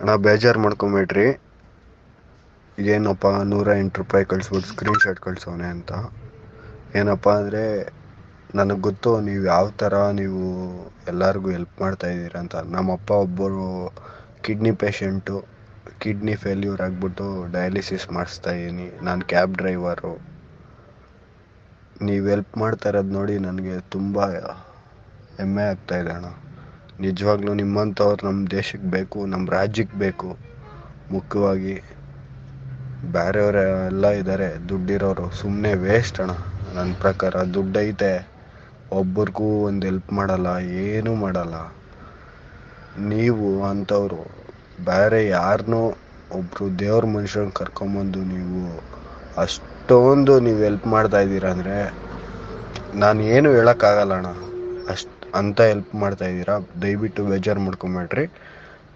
ಅಣ್ಣ, ಬೇಜಾರು ಮಾಡ್ಕೊಂಬೇಡ್ರಿ. ಏನಪ್ಪ ನೂರ ಎಂಟು ರೂಪಾಯಿ ಕಳಿಸ್ಬಿಟ್ಟು ಸ್ಕ್ರೀನ್ ಶಾಟ್ ಕಳ್ಸೋನೆ ಅಂತ. ಏನಪ್ಪ ಅಂದರೆ, ನನಗೆ ಗೊತ್ತು, ನೀವು ಯಾವ ಥರ ನೀವು ಎಲ್ಲರಿಗೂ ಹೆಲ್ಪ್ ಮಾಡ್ತಾ ಇದ್ದೀರ ಅಂತ. ನಮ್ಮಪ್ಪ ಒಬ್ಬರು ಕಿಡ್ನಿ ಪೇಷಂಟು ಕಿಡ್ನಿ ಫೇಲ್ಯೂರ್ ಆಗಿಬಿಟ್ಟು ಡಯಾಲಿಸಿಸ್ ಮಾಡಿಸ್ತಾ ಇದ್ದೀನಿ. ನಾನು ಕ್ಯಾಬ್ ಡ್ರೈವರು ನೀವು ಹೆಲ್ಪ್ ಮಾಡ್ತಾ ಇರೋದು ನೋಡಿ ನನಗೆ ತುಂಬ ಹೆಮ್ಮೆ ಆಗ್ತಾ ಇದೆ ಅಣ್ಣ. ನಿಜವಾಗ್ಲೂ ನಿಮ್ಮಂಥವ್ರು ನಮ್ಮ ದೇಶಕ್ಕೆ ಬೇಕು, ನಮ್ಮ ರಾಜ್ಯಕ್ಕೆ ಬೇಕು. ಮುಖ್ಯವಾಗಿ ಬೇರೆಯವ್ರು ಎಲ್ಲ ಇದ್ದಾರೆ, ದುಡ್ಡಿರೋರು. ಸುಮ್ಮನೆ ವೇಸ್ಟ್ ಅಣ್ಣ. ನನ್ನ ಪ್ರಕಾರ ದುಡ್ಡೈತೆ ಐತೆ. ಒಬ್ರಿಗೂ ಒಂದು ಹೆಲ್ಪ್ ಮಾಡಲ್ಲ, ಏನೂ ಮಾಡಲ್ಲ. ನೀವು ಅಂಥವ್ರು, ಬೇರೆ ಯಾರನ್ನೂ ಒಬ್ಬರು ದೇವ್ರ ಮನುಷ್ಯನ ಕರ್ಕೊಂಬಂದು ನೀವು ಅಷ್ಟೊಂದು ನೀವು ಹೆಲ್ಪ್ ಮಾಡ್ತಾ ಇದ್ದೀರ ಅಂದರೆ ನಾನು ಏನು ಹೇಳೋಕ್ಕಾಗಲ್ಲ ಅಣ್ಣ. ಅಷ್ಟು ಅಂತ ಹೆಲ್ಪ್ ಮಾಡ್ತಾ ಇದ್ದೀರಾ, ದಯವಿಟ್ಟು ಬೇಜಾರು ಮಾಡ್ಕೊಬೇಡ್ರಿ.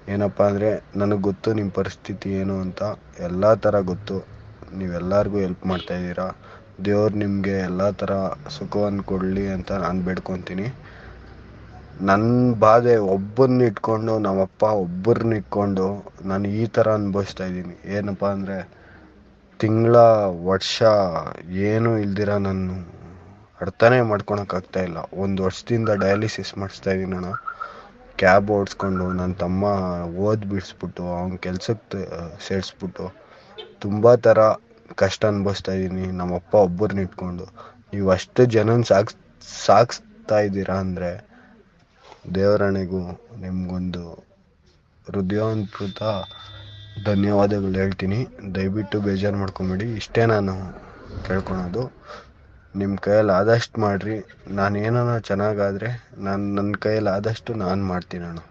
ಏನಪ್ಪ ಅಂದರೆ, ನನಗೆ ಗೊತ್ತು ನಿಮ್ಮ ಪರಿಸ್ಥಿತಿ ಏನು ಅಂತ, ಎಲ್ಲ ಥರ ಗೊತ್ತು. ನೀವೆಲ್ಲರಿಗೂ ಹೆಲ್ಪ್ ಮಾಡ್ತಾ ಇದ್ದೀರಾ. ದೇವ್ರು ನಿಮಗೆ ಎಲ್ಲ ಥರ ಸುಖವನ್ನು ಕೊಡಲಿ ಅಂತ ನಾನು ಬೇಡ್ಕೊತೀನಿ. ನನ್ನ ಬಾಧೆ ಒಬ್ಬರನ್ನ ಇಟ್ಕೊಂಡು, ನಮ್ಮಪ್ಪ ಒಬ್ಬರನ್ನ ಇಟ್ಕೊಂಡು ನಾನು ಈ ಥರ ಅನುಭವಿಸ್ತಾ ಇದ್ದೀನಿ. ಏನಪ್ಪ ಅಂದರೆ, ತಿಂಗಳ, ವರ್ಷ, ಏನೂ ಇಲ್ದಿರ ನಾನು ಅರ್ಥನೇ ಮಾಡ್ಕೊಳಕ್ಕಾಗ್ತಾ ಇಲ್ಲ. ಒಂದು ವರ್ಷದಿಂದ ಡಯಾಲಿಸಿಸ್ ಮಾಡಿಸ್ತಾ ಅಣ್ಣ ಕ್ಯಾಬ್ ಓಡಿಸ್ಕೊಂಡು ನನ್ನ ತಮ್ಮ ಓದಿ ಬಿಡಿಸ್ಬಿಟ್ಟು, ಅವ್ನ ಕೆಲ್ಸಕ್ಕೆ ಸೇರಿಸ್ಬಿಟ್ಟು ತುಂಬ ಥರ ಕಷ್ಟ ಅನುಭವಿಸ್ತಾ ಇದ್ದೀನಿ ನಮ್ಮಪ್ಪ ಒಬ್ಬರನ್ನ ಇಟ್ಕೊಂಡು. ನೀವು ಅಷ್ಟು ಜನನ ಸಾಕ್ಸ್ ಸಾಗಿಸ್ತಾ ಇದ್ದೀರಾ ಅಂದರೆ ದೇವರಣೆಗೂ ನಿಮಗೊಂದು ಹೃದಯಾಂತೃತ ಧನ್ಯವಾದಗಳು ಹೇಳ್ತೀನಿ. ದಯವಿಟ್ಟು ಬೇಜಾರು ಮಾಡ್ಕೊಬೇಡಿ. ಇಷ್ಟೇ ನಾನು ಕೇಳ್ಕೊಳೋದು. ನಿಮ್ಮ ಕೈಯಲ್ಲಿ ಆದಷ್ಟು ಮಾಡಿರಿ. ನಾನು ಏನಾನ ಚೆನ್ನಾಗಾದರೆ ನಾನು ನನ್ನ ಕೈಯಲ್ಲಿ ಆದಷ್ಟು ನಾನು ಮಾಡ್ತೀನಿ ಅಣ್ಣ